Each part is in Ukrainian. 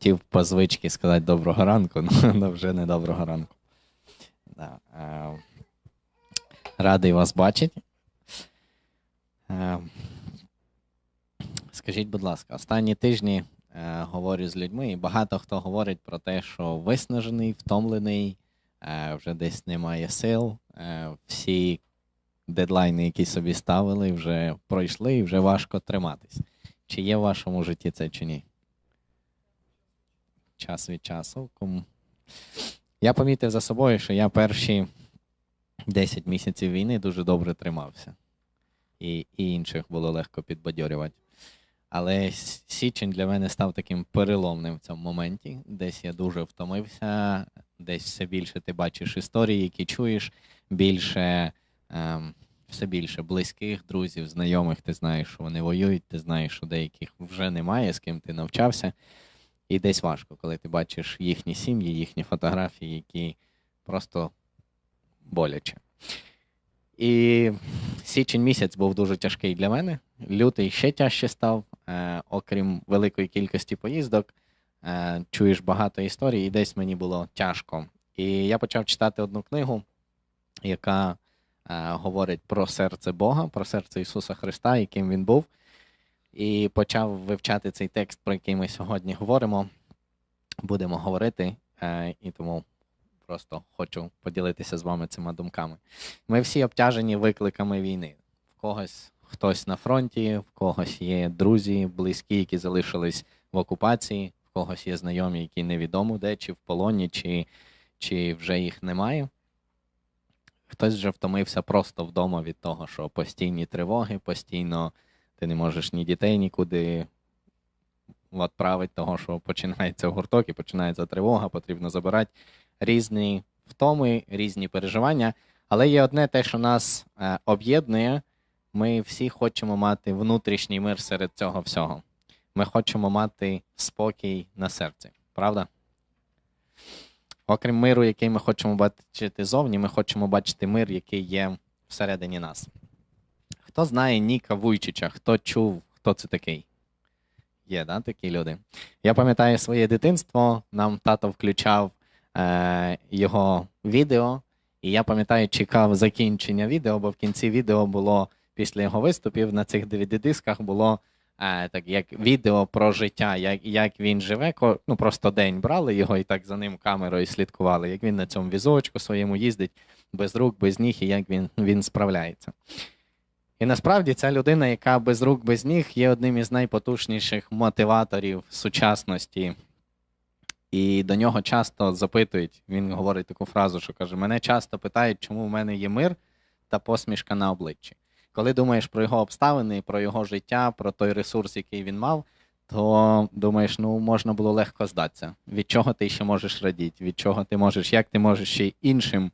хотів по звичці сказати доброго ранку, але вже не доброго ранку. Да. Е, радий вас бачити. Е, скажіть, будь ласка, останні тижні е, говорю з людьми, і багато хто говорить про те, що виснажений, втомлений, вже десь немає сил. Всі дедлайни, які собі ставили, вже пройшли і вже важко триматись. Чи є в вашому житті це чи ні? Час від часу. Я помітив за собою, що я перші 10 місяців війни дуже добре тримався. І, і інших було легко підбадьорювати. Але січень для мене став таким переломним в цьому моменті. Десь я дуже втомився, десь все більше ти бачиш історії, які чуєш, більше, ем, все більше близьких, друзів, знайомих, ти знаєш, що вони воюють, ти знаєш, що деяких вже немає, з ким ти навчався. І десь важко, коли ти бачиш їхні сім'ї, їхні фотографії, які просто боляче. І січень місяць був дуже тяжкий для мене. Лютий ще тяжче став, е, окрім великої кількості поїздок. Е, чуєш багато історій, і десь мені було тяжко. І я почав читати одну книгу, яка е, говорить про серце Бога, про серце Ісуса Христа, яким він був. І почав вивчати цей текст, про який ми сьогодні говоримо. Будемо говорити, е, і тому просто хочу поділитися з вами цими думками. Ми всі обтяжені викликами війни. В когось хтось на фронті, в когось є друзі, близькі, які залишились в окупації, в когось є знайомі, які невідомо де, чи в полоні, чи, чи вже їх немає. Хтось вже втомився просто вдома від того, що постійні тривоги, постійно ти не можеш ні дітей нікуди відправити, того, що починається гурток і починається тривога, потрібно забирати різні втоми, різні переживання. Але є одне те, що нас е, об'єднує. Ми всі хочемо мати внутрішній мир серед цього всього. Ми хочемо мати спокій на серці, правда? Окрім миру, який ми хочемо бачити зовні, ми хочемо бачити мир, який є всередині нас. Хто знає Ніка Вуйчича, хто чув, хто це такий? Є, да, такі люди. Я пам'ятаю своє дитинство, нам тато включав е, його відео, і я пам'ятаю, чекав закінчення відео, бо в кінці відео було після його виступів на цих DVD-дисках було е, так, як відео про життя, як як він живе. Ну просто день брали його і так за ним камерою слідкували, як він на цьому візочку своєму їздить без рук, без ніг, і як він, він справляється. І насправді ця людина, яка без рук, без ніг, є одним із найпотужніших мотиваторів сучасності. І до нього часто запитують, він говорить таку фразу, що каже: мене часто питають, чому в мене є мир та посмішка на обличчі. Коли думаєш про його обставини, про його життя, про той ресурс, який він мав, то думаєш, ну можна було легко здатися. Від чого ти ще можеш радіти, від чого ти можеш, як ти можеш ще іншим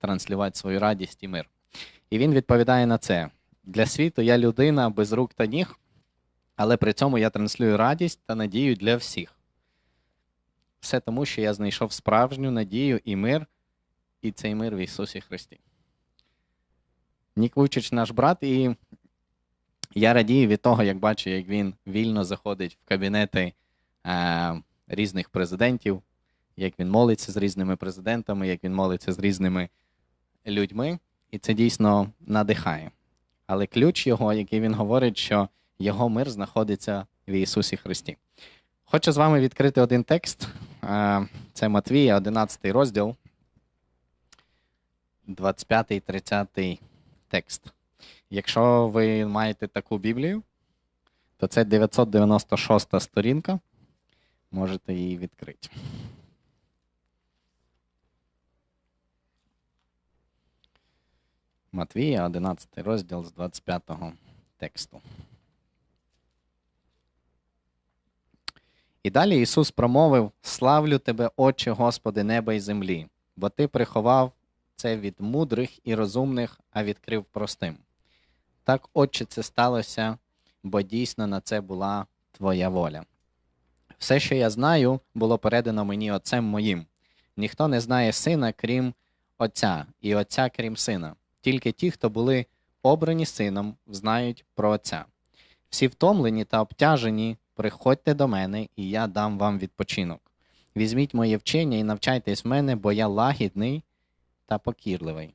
транслювати свою радість і мир. І він відповідає на це. Для світу я людина без рук та ніг, але при цьому я транслюю радість та надію для всіх. Все тому, що я знайшов справжню надію і мир, і цей мир в Ісусі Христі. Нік Вучич наш брат, і я радію від того, як бачу, як він вільно заходить в кабінети е, різних президентів, як він молиться з різними президентами, як він молиться з різними людьми. І це дійсно надихає. Але ключ його, який він говорить, що його мир знаходиться в Ісусі Христі. Хочу з вами відкрити один текст. Це Матвія, 11 розділ, 25, 30 текст. Якщо ви маєте таку Біблію, то це 996 сторінка. Можете її відкрити. Матвія, 11 розділ з 25 тексту. І далі Ісус промовив: Славлю тебе, Отче, Господи, неба і землі, бо Ти приховав це від мудрих і розумних, а відкрив простим. Так, Отче, це сталося, бо дійсно на це була Твоя воля. Все, що я знаю, було передано мені Отцем моїм. Ніхто не знає сина, крім Отця, і Отця, крім сина. Тільки ті, хто були обрані сином, знають про Отця. Всі втомлені та обтяжені приходьте до мене, і я дам вам відпочинок. Візьміть моє вчення і навчайтесь в мене, бо я лагідний та покірливий.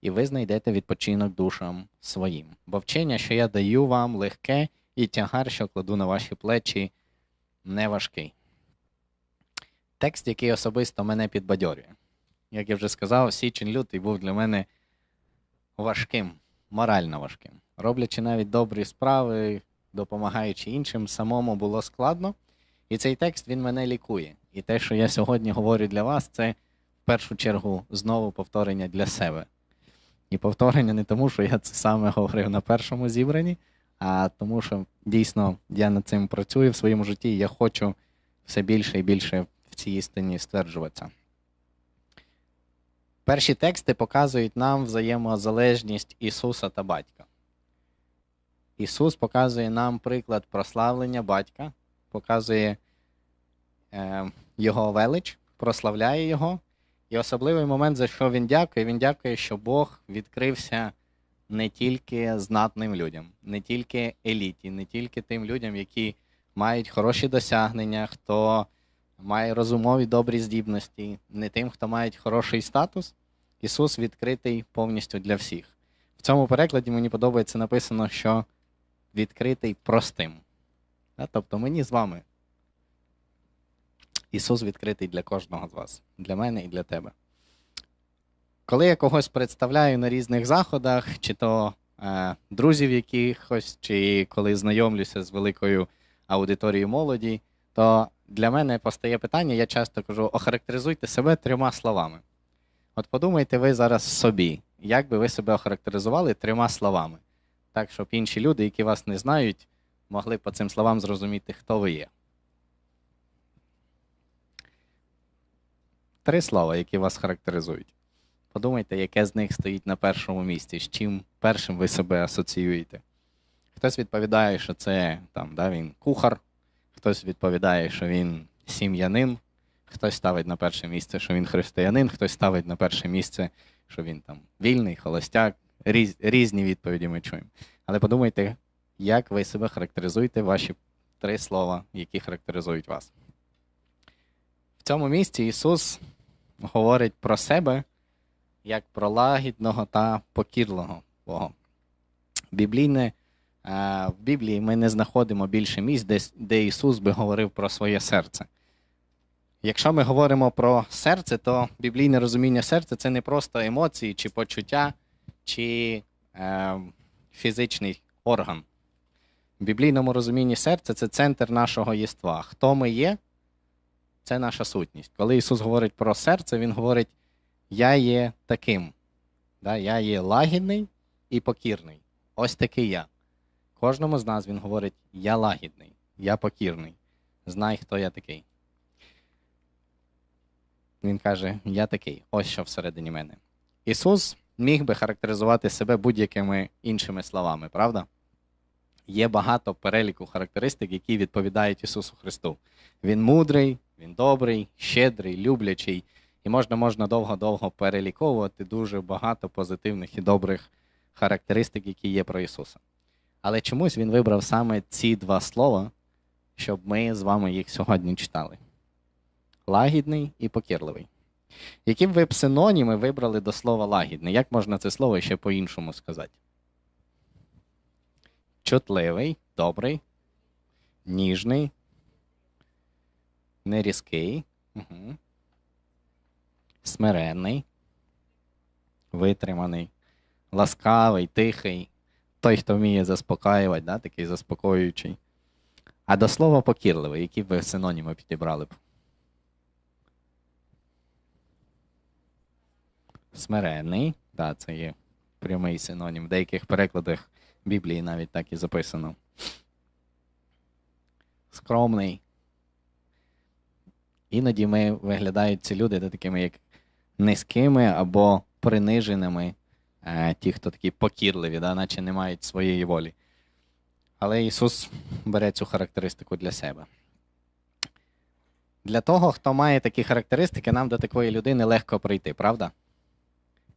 І ви знайдете відпочинок душам своїм. Бо вчення, що я даю вам, легке, і тягар, що кладу на ваші плечі, не важкий. Текст, який особисто мене підбадьорює. Як я вже сказав, січень лютий був для мене важким, морально важким. Роблячи навіть добрі справи, допомагаючи іншим, самому було складно. І цей текст він мене лікує. І те, що я сьогодні говорю для вас, це в першу чергу знову повторення для себе. І повторення не тому, що я це саме говорив на першому зібранні, а тому, що дійсно я над цим працюю в своєму житті, і я хочу все більше і більше в цій істині стверджуватися. Перші тексти показують нам взаємозалежність Ісуса та батька. Ісус показує нам приклад прославлення батька, показує е, Його велич, прославляє Його. І особливий момент, за що він дякує, він дякує, що Бог відкрився не тільки знатним людям, не тільки еліті, не тільки тим людям, які мають хороші досягнення, хто має розумові добрі здібності, не тим, хто має хороший статус. Ісус відкритий повністю для всіх. В цьому перекладі мені подобається написано, що відкритий простим. Тобто мені з вами. Ісус відкритий для кожного з вас, для мене і для тебе. Коли я когось представляю на різних заходах, чи то е, друзів якихось, чи коли знайомлюся з великою аудиторією молоді, то для мене постає питання, я часто кажу: охарактеризуйте себе трьома словами. От подумайте ви зараз собі, як би ви себе охарактеризували трьома словами, так, щоб інші люди, які вас не знають, могли по цим словам зрозуміти, хто ви є. Три слова, які вас характеризують. Подумайте, яке з них стоїть на першому місці, з чим першим ви себе асоціюєте. Хтось відповідає, що це там, да, він кухар, хтось відповідає, що він сім'янин, хтось ставить на перше місце, що він християнин, хтось ставить на перше місце, що він там вільний, холостяк. Різ, різні відповіді ми чуємо. Але подумайте, як ви себе характеризуєте, ваші три слова, які характеризують вас. В цьому місці Ісус говорить про себе як про лагідного та покірливого Бога. Біблійне, в Біблії ми не знаходимо більше місць, де, де Ісус би говорив про своє серце. Якщо ми говоримо про серце, то біблійне розуміння серця це не просто емоції чи почуття, чи е, фізичний орган. В біблійному розумінні серця це центр нашого єства. Хто ми є, це наша сутність. Коли Ісус говорить про серце, Він говорить, я є таким. Да? Я є лагідний і покірний. Ось такий я. Кожному з нас Він говорить, я лагідний, я покірний. Знай, хто я такий. Він каже, я такий, ось що всередині мене. Ісус міг би характеризувати себе будь-якими іншими словами, правда? Є багато переліку характеристик, які відповідають Ісусу Христу. Він мудрий, Він добрий, щедрий, люблячий, і можна можна довго-довго переліковувати дуже багато позитивних і добрих характеристик, які є про Ісуса. Але чомусь Він вибрав саме ці два слова, щоб ми з вами їх сьогодні читали: лагідний і покірливий. Які б ви б синоніми вибрали до слова лагідний? Як можна це слово ще по-іншому сказати? Чутливий, добрий, ніжний, нерізкий, угу. смиренний, витриманий, ласкавий, тихий, той, хто вміє заспокаювати, да, такий заспокоюючий. А до слова покірливий, які б ви синоніми підібрали б? Смиренний, так, це є прямий синонім. В деяких перекладах Біблії навіть так і записано. Скромний. Іноді ми виглядають ці люди такими, як низькими або приниженими, е, ті, хто такі покірливі, да, наче не мають своєї волі. Але Ісус бере цю характеристику для себе. Для того, хто має такі характеристики, нам до такої людини легко прийти, правда?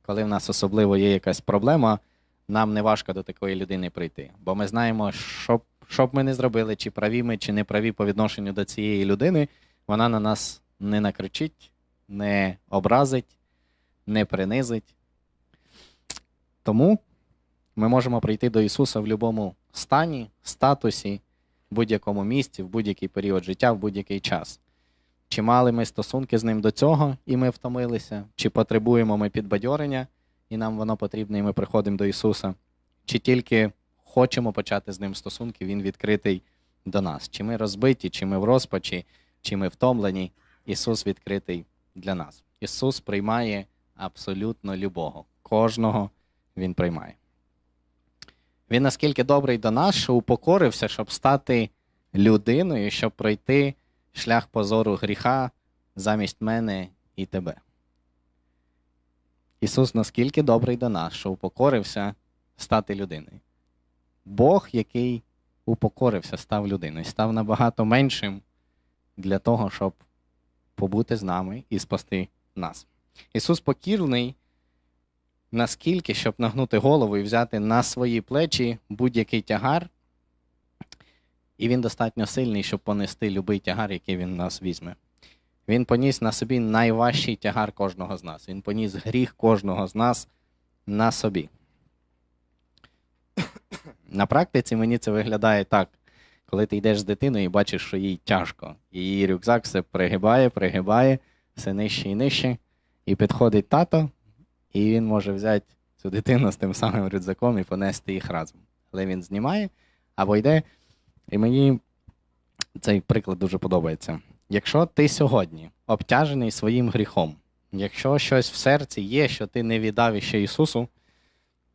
Коли в нас особливо є якась проблема, нам не важко до такої людини прийти. Бо ми знаємо, що, що б ми не зробили, чи праві ми, чи не праві по відношенню до цієї людини, вона на нас не накричить, не образить, не принизить. Тому ми можемо прийти до Ісуса в будь-якому стані, статусі, в будь-якому місці, в будь-який період життя, в будь-який час. Чи мали ми стосунки з ним до цього, і ми втомилися, чи потребуємо ми підбадьорення, і нам воно потрібне, і ми приходимо до Ісуса, чи тільки хочемо почати з ним стосунки, Він відкритий до нас. Чи ми розбиті, чи ми в розпачі, чи ми втомлені, Ісус відкритий для нас. Ісус приймає абсолютно любого. Кожного Він приймає. Він наскільки добрий до нас, що упокорився, щоб стати людиною, щоб пройти шлях позору гріха замість мене і тебе. Ісус наскільки добрий до нас, що упокорився стати людиною. Бог, який упокорився, став людиною, став набагато меншим для того, щоб побути з нами і спасти нас. Ісус покірний наскільки, щоб нагнути голову і взяти на свої плечі будь-який тягар, і він достатньо сильний, щоб понести будь-який тягар, який він нас візьме. Він поніс на собі найважчий тягар кожного з нас. Він поніс гріх кожного з нас на собі. На практиці мені це виглядає так, коли ти йдеш з дитиною і бачиш, що їй тяжко. Її рюкзак все пригибає, пригибає, все нижче і нижче. І підходить тато, і він може взяти цю дитину з тим самим рюкзаком і понести їх разом. Але він знімає або йде. І мені цей приклад дуже подобається. Якщо ти сьогодні обтяжений своїм гріхом, якщо щось в серці є, що ти не віддав іще Ісусу,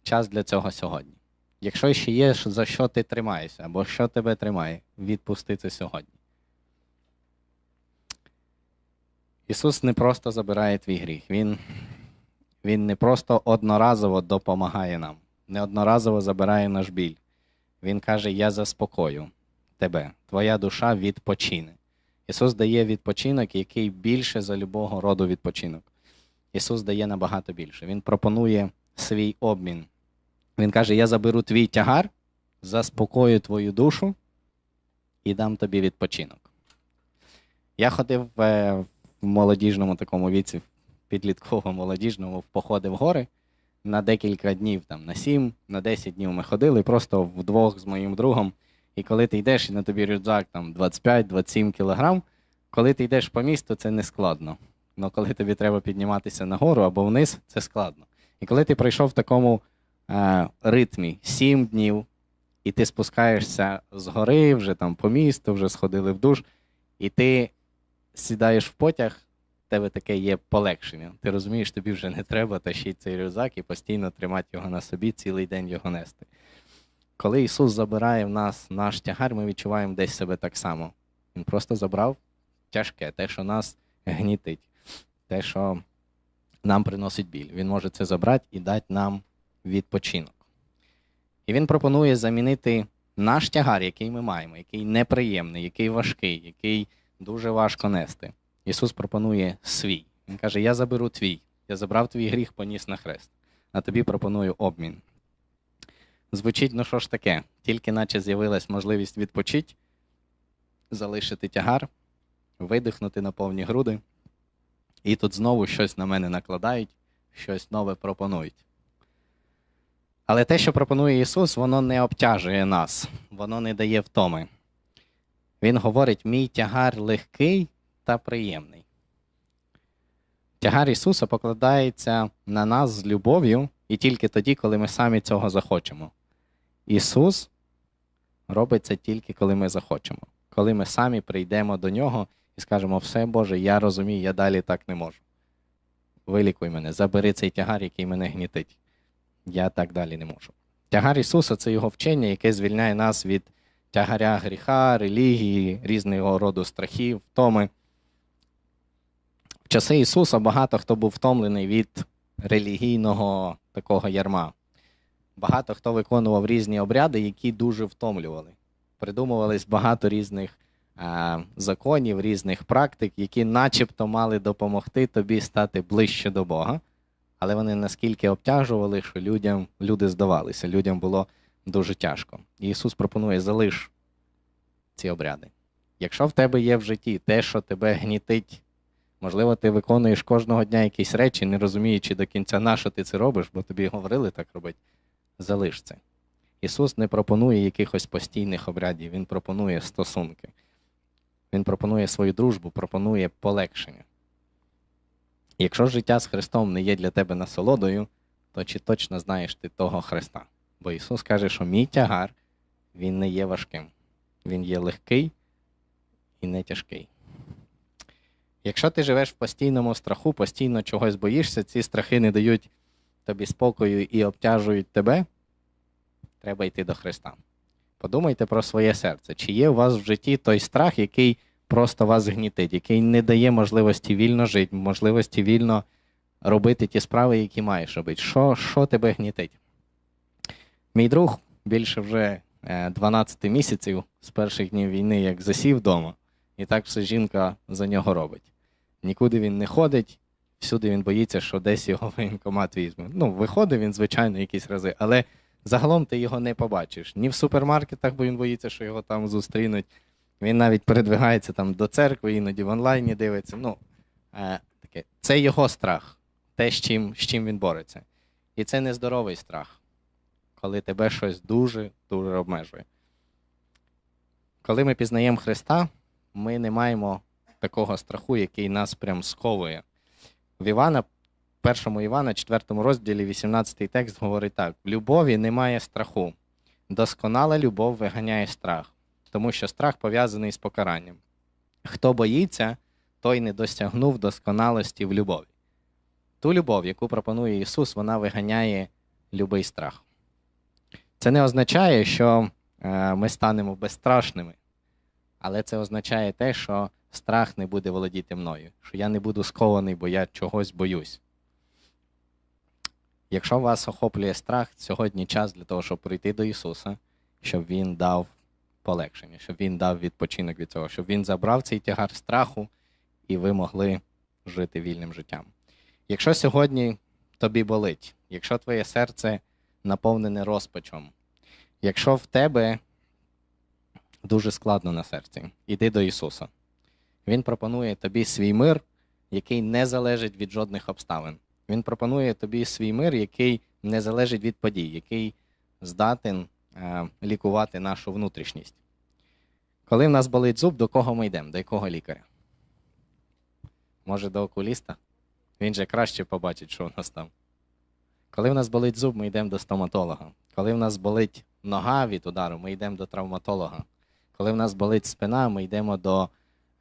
час для цього сьогодні. Якщо ще є, за що ти тримаєшся, або що тебе тримає, відпусти це сьогодні. Ісус не просто забирає твій гріх, Він, він не просто одноразово допомагає нам, не одноразово забирає наш біль. Він каже: Я заспокою тебе, твоя душа відпочине. Ісус дає відпочинок, який більше за любого роду відпочинок. Ісус дає набагато більше. Він пропонує свій обмін. Він каже: Я заберу твій тягар, заспокою твою душу і дам тобі відпочинок. Я ходив е, в молодіжному такому віці, підлітково молодіжному, в походи в гори на декілька днів, там, на 7, на 10 днів ми ходили просто вдвох з моїм другом. І коли ти йдеш і на тобі рюкзак там 25-27 кілограм, коли ти йдеш по місту, це не складно. Але коли тобі треба підніматися нагору або вниз, це складно. І коли ти пройшов в такому е, ритмі 7 днів, і ти спускаєшся з гори, вже там по місту, вже сходили в душ, і ти сідаєш в потяг, в тебе таке є полегшення. Ти розумієш, тобі вже не треба тащити цей рюкзак і постійно тримати його на собі, цілий день його нести. Коли Ісус забирає в нас наш тягар, ми відчуваємо десь себе так само. Він просто забрав тяжке, те, що нас гнітить, те, що нам приносить біль. Він може це забрати і дати нам відпочинок. І він пропонує замінити наш тягар, який ми маємо, який неприємний, який важкий, який дуже важко нести. Ісус пропонує свій. Він каже: Я заберу твій, я забрав твій гріх, поніс на хрест, а тобі пропоную обмін. Звучить, ну що ж таке, тільки наче з'явилась можливість відпочити, залишити тягар, видихнути на повні груди, і тут знову щось на мене накладають, щось нове пропонують. Але те, що пропонує Ісус, воно не обтяжує нас, воно не дає втоми. Він говорить: мій тягар легкий та приємний. Тягар Ісуса покладається на нас з любов'ю і тільки тоді, коли ми самі цього захочемо. Ісус робить це тільки коли ми захочемо, коли ми самі прийдемо до Нього і скажемо: все, Боже, я розумію, я далі так не можу. Вилікуй мене, забери цей тягар, який мене гнітить. Я так далі не можу. Тягар Ісуса це Його вчення, яке звільняє нас від тягаря гріха, релігії, різного роду страхів, втоми. В часи Ісуса багато хто був втомлений від релігійного такого ярма. Багато хто виконував різні обряди, які дуже втомлювали. Придумувались багато різних а, законів, різних практик, які начебто мали допомогти тобі стати ближче до Бога, але вони наскільки обтяжували, що людям, люди здавалися, людям було дуже тяжко. І Ісус пропонує залиш ці обряди. Якщо в тебе є в житті те, що тебе гнітить, можливо, ти виконуєш кожного дня якісь речі, не розуміючи до кінця, на що ти це робиш, бо тобі говорили так робити, залиш це. Ісус не пропонує якихось постійних обрядів, Він пропонує стосунки. Він пропонує свою дружбу, пропонує полегшення. Якщо життя з Христом не є для тебе насолодою, то чи точно знаєш ти того Христа? Бо Ісус каже, що мій тягар, Він не є важким. Він є легкий і не тяжкий. Якщо ти живеш в постійному страху, постійно чогось боїшся, ці страхи не дають тобі спокою і обтяжують тебе, треба йти до Христа. Подумайте про своє серце. Чи є у вас в житті той страх, який просто вас гнітить, який не дає можливості вільно жити, можливості вільно робити ті справи, які маєш робити? Що, що тебе гнітить? Мій друг більше вже 12 місяців з перших днів війни, як засів вдома, і так все жінка за нього робить. Нікуди він не ходить, всюди він боїться, що десь його воєнкомат візьме. Ну, виходить він, звичайно, якісь рази, але загалом ти його не побачиш. Ні в супермаркетах, бо він боїться, що його там зустрінуть. Він навіть передвигається там до церкви, іноді в онлайні дивиться. Ну, е, таке. Це його страх, те, з чим, з чим він бореться. І це нездоровий страх, коли тебе щось дуже-дуже обмежує. Коли ми пізнаємо Христа, ми не маємо такого страху, який нас прям сковує. В Івана, першому Івана, 4 розділі, 18 текст говорить так: в любові немає страху. Досконала любов виганяє страх, тому що страх пов'язаний з покаранням. Хто боїться, той не досягнув досконалості в любові. Ту любов, яку пропонує Ісус, вона виганяє любий страх. Це не означає, що е, ми станемо безстрашними, але це означає те, що страх не буде володіти мною, що я не буду скований, бо я чогось боюсь. Якщо вас охоплює страх, сьогодні час для того, щоб прийти до Ісуса, щоб Він дав полегшення, щоб Він дав відпочинок від цього, щоб Він забрав цей тягар страху, і ви могли жити вільним життям. Якщо сьогодні тобі болить, якщо твоє серце наповнене розпачом, якщо в тебе дуже складно на серці, іди до Ісуса. Він пропонує тобі свій мир, який не залежить від жодних обставин. Він пропонує тобі свій мир, який не залежить від подій, який здатен е, лікувати нашу внутрішність. Коли в нас болить зуб, до кого ми йдемо? До якого лікаря? Може, до окуліста? Він же краще побачить, що у нас там. Коли в нас болить зуб, ми йдемо до стоматолога. Коли в нас болить нога від удару, ми йдемо до травматолога. Коли в нас болить спина, ми йдемо до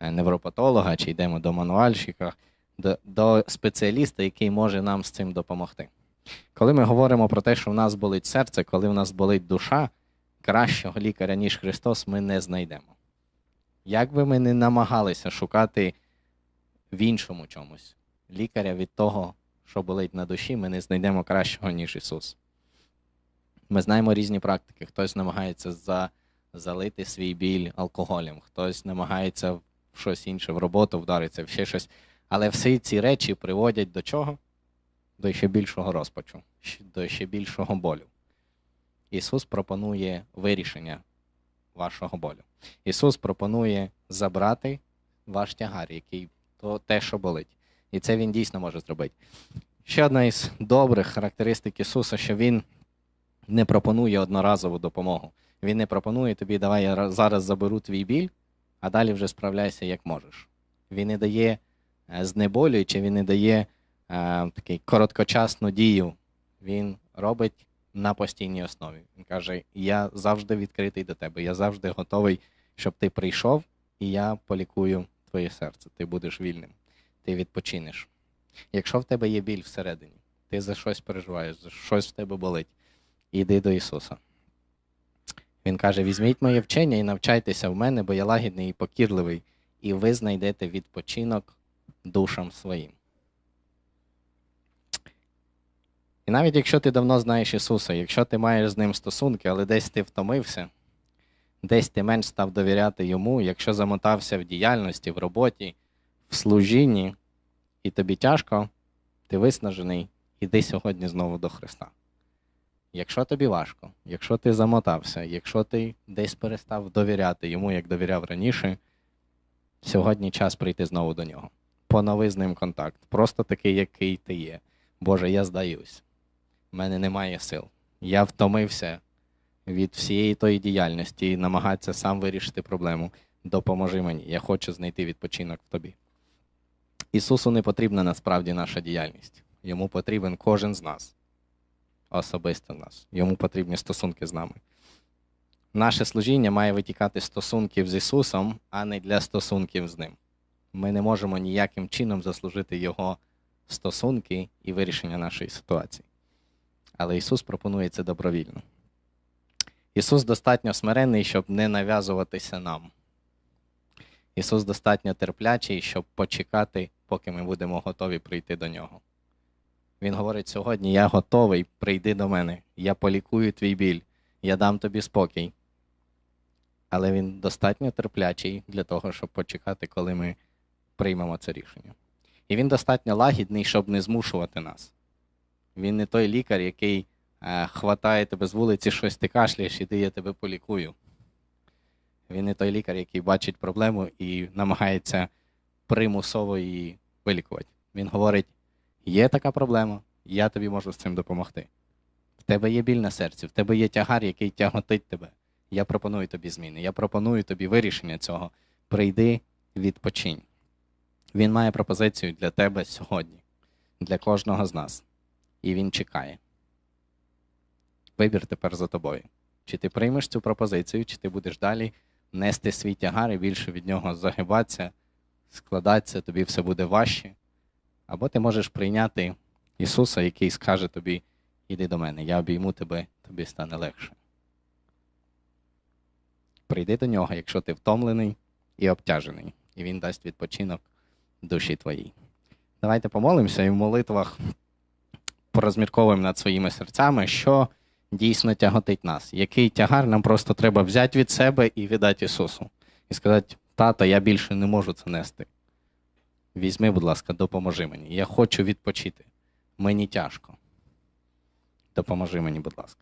невропатолога чи йдемо до мануальщика, до, до спеціаліста, який може нам з цим допомогти. Коли ми говоримо про те, що в нас болить серце, коли в нас болить душа, кращого лікаря, ніж Христос, ми не знайдемо. Як би ми не намагалися шукати в іншому чомусь лікаря від того, що болить на душі, ми не знайдемо кращого, ніж Ісус. Ми знаємо різні практики. Хтось намагається за, залити свій біль алкоголем, хтось намагається щось інше, в роботу вдариться, ще щось. Але всі ці речі приводять до чого? До ще більшого розпачу, до ще більшого болю. Ісус пропонує вирішення вашого болю. Ісус пропонує забрати ваш тягар, який то те, що болить. І це Він дійсно може зробити. Ще одна із добрих характеристик Ісуса, що Він не пропонує одноразову допомогу. Він не пропонує тобі, давай я зараз заберу твій біль, а далі вже справляйся як можеш. Він не дає знеболюючи, він не дає е, такий короткочасну дію. Він робить на постійній основі. Він каже: Я завжди відкритий до тебе, я завжди готовий, щоб ти прийшов, і я полікую твоє серце. Ти будеш вільним, ти відпочинеш. Якщо в тебе є біль всередині, ти за щось переживаєш, за щось в тебе болить, іди до Ісуса. Він каже: візьміть моє вчення і навчайтеся в мене, бо я лагідний і покірливий, і ви знайдете відпочинок душам своїм. І навіть якщо ти давно знаєш Ісуса, якщо ти маєш з Ним стосунки, але десь ти втомився, десь ти менш став довіряти Йому, якщо замотався в діяльності, в роботі, в служінні, і тобі тяжко, ти виснажений, іди сьогодні знову до Христа. Якщо тобі важко, якщо ти замотався, якщо ти десь перестав довіряти йому, як довіряв раніше, сьогодні час прийти знову до нього. Понови з ним контакт. Просто такий, який ти є. Боже, я здаюсь. У мене немає сил. Я втомився від всієї тої діяльності і намагатися сам вирішити проблему. Допоможи мені. Я хочу знайти відпочинок в тобі. Ісусу не потрібна насправді наша діяльність. Йому потрібен кожен з нас, особисто нас. Йому потрібні стосунки з нами. Наше служіння має витікати стосунків з Ісусом, а не для стосунків з Ним. Ми не можемо ніяким чином заслужити Його стосунки і вирішення нашої ситуації. Але Ісус пропонує це добровільно. Ісус достатньо смиренний, щоб не нав'язуватися нам. Ісус достатньо терплячий, щоб почекати, поки ми будемо готові прийти до Нього. Він говорить сьогодні: Я готовий, прийди до мене, я полікую твій біль, я дам тобі спокій. Але він достатньо терплячий для того, щоб почекати, коли ми приймемо це рішення. І він достатньо лагідний, щоб не змушувати нас. Він не той лікар, який е, хватає тебе з вулиці, щось ти кашляєш, іди, я тебе полікую. Він не той лікар, який бачить проблему і намагається примусово її вилікувати. Він говорить: є така проблема, я тобі можу з цим допомогти. В тебе є біль на серці, в тебе є тягар, який тяготить тебе. Я пропоную тобі зміни, я пропоную тобі вирішення цього. Прийди, відпочинь. Він має пропозицію для тебе сьогодні, для кожного з нас. І він чекає. Вибір тепер за тобою. Чи ти приймеш цю пропозицію, чи ти будеш далі нести свій тягар і більше від нього загибатися, складатися, тобі все буде важче. Або ти можеш прийняти Ісуса, який скаже тобі: іди до мене, я обійму тебе, тобі стане легше. Прийди до нього, якщо ти втомлений і обтяжений, і Він дасть відпочинок душі твоїй. Давайте помолимося і в молитвах порозмірковуємо над своїми серцями, що дійсно тяготить нас. Який тягар нам просто треба взяти від себе і віддати Ісусу. І сказати, тата, я більше не можу це нести. Візьми, будь ласка, допоможи мені. Я хочу відпочити. Мені тяжко. Допоможи мені, будь ласка.